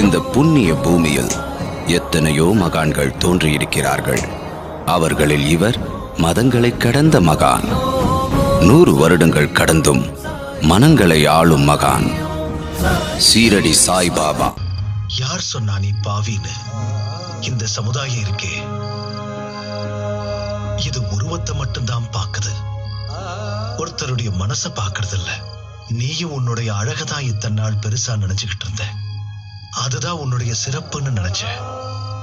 இந்த புண்ணிய பூமியில் எத்தனையோ மகான்கள் தோன்றியிருக்கிறார்கள். அவர்களில் இவர் மதங்களை கடந்த மகான். நூறு வருடங்கள் கடந்தும் மனங்களை ஆளும் மகான். சீரடி சாய் பாபா. யார் சொன்னா நீ பாவின்னு? இந்த சமுதாயம் இருக்கே. இது உருவத்தை மட்டும்தான் பாக்குது ஒருத்தருடைய மனசை பாக்குறது இல்ல நீயும் உன்னுடைய அழகதான் இத்தனை நாள் பெருசா நினைச்சுக்கிட்டு இருந்த. அதுதான் உன்னுடைய சிறப்புன்னு நினைச்சேன்.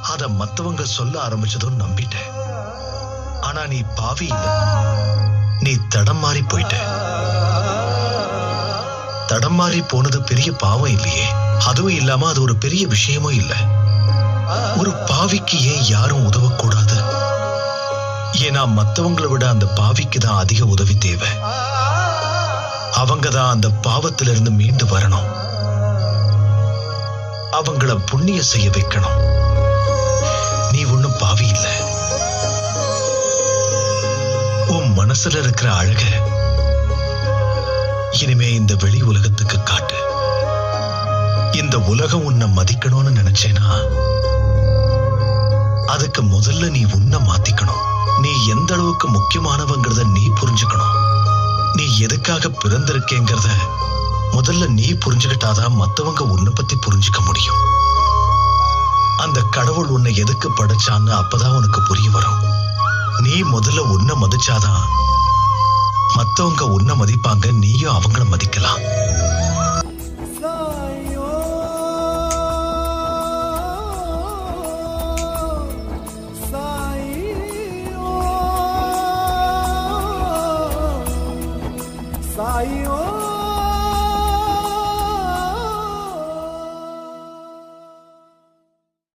அத மத்தவங்க சொல்ல ஆரம்பிச்சதும் நம்பிட்டேன் ஆனா நீ பாவி இல்ல. நீ தடம் மாறி போயிட்ட. தடம் மாறி போனது பெரிய பாவம் இல்லையே. அதுவும் இல்லாம அது ஒரு பெரிய விஷயமும் இல்லை. ஒரு பாவிக்கு ஏன் யாரும் உதவக்கூடாது? ஏன்னா மத்தவங்களை விட அந்த பாவிக்கு தான் அதிக உதவி தேவை. அவங்க தான் அந்த பாவத்திலிருந்து மீண்டு வரணும். அவங்கள புண்ணிய செய்ய வைக்கணும். நீ ஒண்ணும் பாவி இல்ல. உன் மனசுல இருக்கிற அழக இனிமே இந்த வெளி உலகத்துக்கு காட்டு. இந்த உலகம் உன்னை மதிக்கணும்னு நினைச்சேனா? அதுக்கு முதல்ல நீ உன்னை மாத்திக்கணும். நீ எந்த அளவுக்கு முக்கியமானவங்கிறத நீ புரிஞ்சுக்கணும். நீ எதுக்காக பிறந்திருக்கேங்கிறத முதல்ல நீ புரிஞ்சுக்கிட்டாதான் மத்தவங்க உன்னை பத்தி புரிஞ்சுக்க முடியும். அந்த கடவுள் உன்னை எதுக்கு படைச்சான்னு அப்பதான் உனக்கு புரிய வரும். நீ முதல்ல உன்னை மதிச்சாதான் மத்தவங்க உன்னை மதிப்பாங்க நீயும் அவங்கள மதிக்கலாம். சாயோ